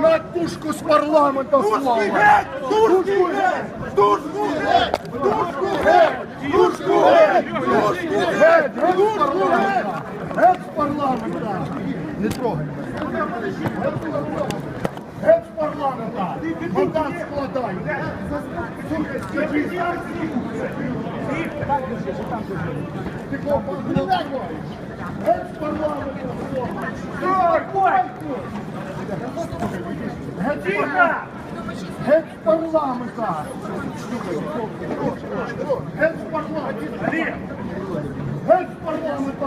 На тушку з парламента слава! Пушку геть! Пушку геть! Пушку геть! Пушку геть! Пушку геть! Пушку геть! Геть з парламента! Не трогай! Геть з парламента! Мандат складай! Сука, скажи! Ти кого Геть з парламента! Геть з! Геть з парламента! Геть з парламента! Геть з парламента!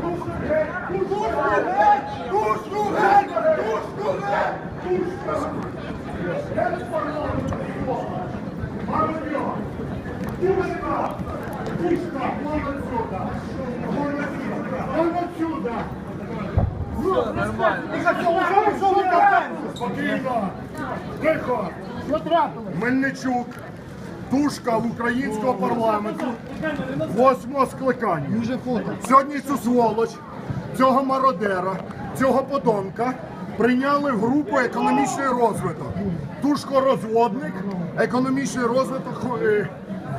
Тушку геть! Тушку геть! Тушку геть! Тушку геть! Геть з парламента! Мародьор! Тушка! Тушка! Спокійно! Тихо! Мельничук, тушка українського парламенту, восьмого скликання. Сьогодні цю сволоч, цього мародера, цього подонка прийняли в групу економічний розвиток. Тушко-розводник, економічний розвиток е,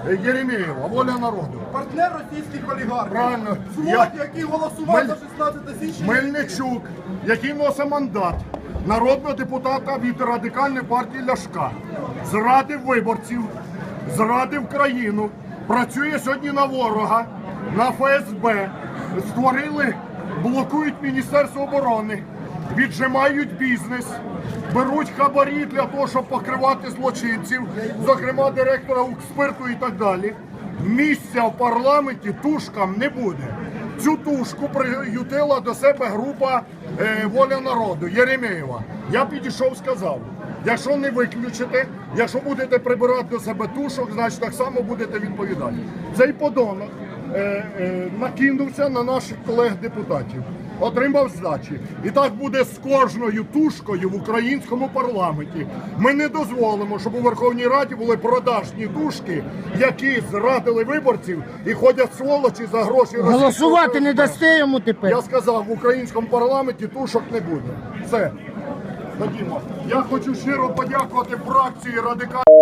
Єремєєва, воля народу. Партнер російських олігархів. Правильно. Злодій, Я- який голосував Мель- за 16 січня. Мельничук, який носить мандат народного депутата від радикальної партії Ляшка, зрадив виборців, зрадив країну, працює сьогодні на ворога, на ФСБ, створили, блокують Міністерство оборони, віджимають бізнес. Беруть хабарі для того, щоб покривати злочинців, зокрема директора Укрспирту і так далі. Місця в парламенті тушкам не буде. Цю тушку приютила до себе група е, Воля народу Єремєєва. Я підійшов, сказав: якщо не виключите, якщо будете прибирати до себе тушок, значить так само будете відповідати. Цей подонок е, е, накинувся на наших колег-депутатів, отримав здачі. І так буде з кожною тушкою в українському парламенті. Ми не дозволимо, щоб у Верховній Раді були продажні тушки, які зрадили виборців і ходять сволочі за гроші. Голосувати не дасте йому тепер. Я сказав, в українському парламенті тушок не буде. Все. Ходімо. Я хочу щиро подякувати фракції радикальної.